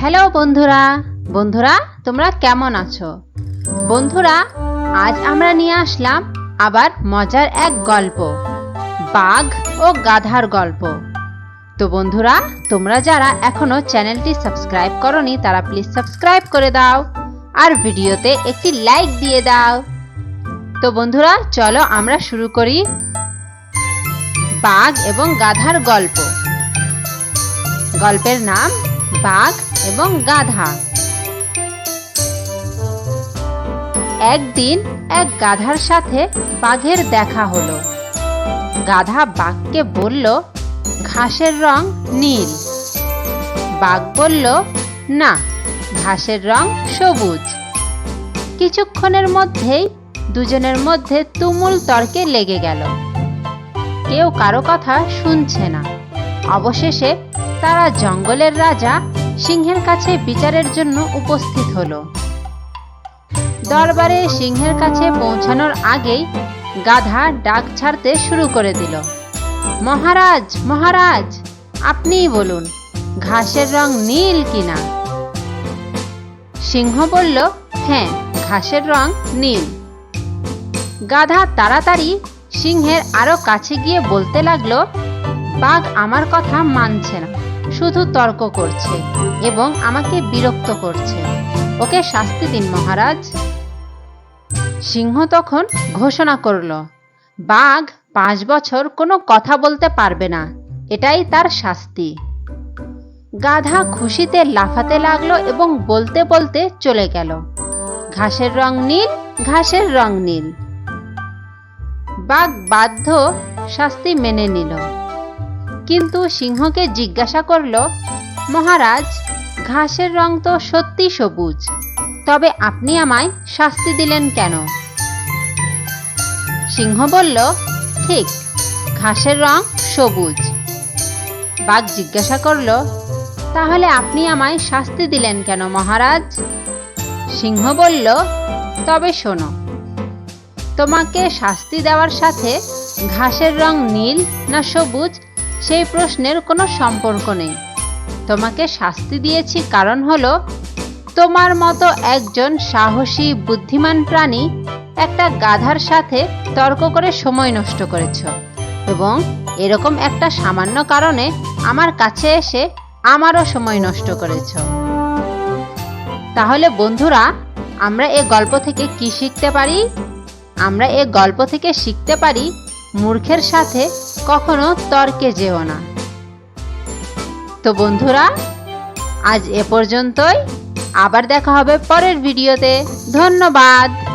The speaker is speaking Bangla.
হ্যালো বন্ধুরা। বন্ধুরা, তোমরা কেমন আছো? বন্ধুরা, আজ আমরা নিয়ে আসলাম আবার মজার এক গল্প, বাঘ ও গাধার গল্প। তো বন্ধুরা, তোমরা যারা এখনও চ্যানেলটি সাবস্ক্রাইব করনি, তারা প্লিজ সাবস্ক্রাইব করে দাও আর ভিডিওতে একটি লাইক দিয়ে দাও। তো বন্ধুরা, চলো আমরা শুরু করি বাঘ এবং গাধার গল্প। গল্পের নাম বাঘ এবং গাধা। একদিন এক গাধার সাথে বাঘের দেখা হলো। গাধা বাঘকে বলল, ঘাসের রং নীল। বাঘ বলল, না, ঘাসের রং সবুজ। কিছুক্ষণের মধ্যেই দুজনের মধ্যে তুমুল তর্কে লেগে গেল। কেউ কারও কথা শুনছে না। অবশেষে তারা জঙ্গলের রাজা সিংহের কাছে বিচারের জন্য উপস্থিত হলো। দরবারে সিংহের কাছে পৌঁছানোর আগেই গাধা ডাক ছাড়তে শুরু করে দিল। মহারাজ মহারাজ, আপনিই বলুন, ঘাসের রং নীল কিনা? সিংহ বলল হ্যাঁ ঘাসের রং নীল। গাধা তাড়াতাড়ি সিংহের আরও কাছে গিয়ে বলতে লাগল বাঘ আমার কথা মানছে না। শুধু তর্ক করছে এবং আমাকে বিরক্ত করছে। ওকে শাস্তি দিন, মহারাজ। সিংহ তখন ঘোষণা করল, বাঘ পাঁচ বছর কোনো কথা বলতে পারবে না। এটাই তার শাস্তি। গাধা খুশিতে লাফাতে লাগল এবং বলতে বলতে চলে গেল, ঘাসের রং নীল, ঘাসের রং নীল। বাঘ বাধ্য শাস্তি মেনে নিল। কিন্তু সিংহকে জিজ্ঞাসা করল, মহারাজ, ঘাসের রং তো সত্যি সবুজ, তবে আপনি আমায় শাস্তি দিলেন কেন? সিংহ বলল, ঠিক, ঘাসের রং সবুজ। বাঘ জিজ্ঞাসা করল, তাহলে আপনি আমায় শাস্তি দিলেন কেন, মহারাজ? সিংহ বলল, তবে শোনো, তোমাকে শাস্তি দেওয়ার সাথে ঘাসের রং নীল না সবুজ সেই প্রশ্নের কোনো সম্পর্ক নেই। তোমাকে শাস্তি দিয়েছি কারণ হলো, তোমার মতো একজন সাহসী, বুদ্ধিমান প্রাণী একটা গাধার সাথে তর্ক করে সময় নষ্ট করেছ এবং এরকম একটা সামান্য কারণে আমার কাছে এসে আমারও সময় নষ্ট করেছ। তাহলে বন্ধুরা, আমরা এ গল্প থেকে কি শিখতে পারি? আমরা এ গল্প থেকে শিখতে পারি, মূর্খের সাথে কখনো তর্কে যেও না। তো বন্ধুরা, আজ এ পর্যন্তই। আবার দেখা হবে পরের ভিডিওতে। ধন্যবাদ।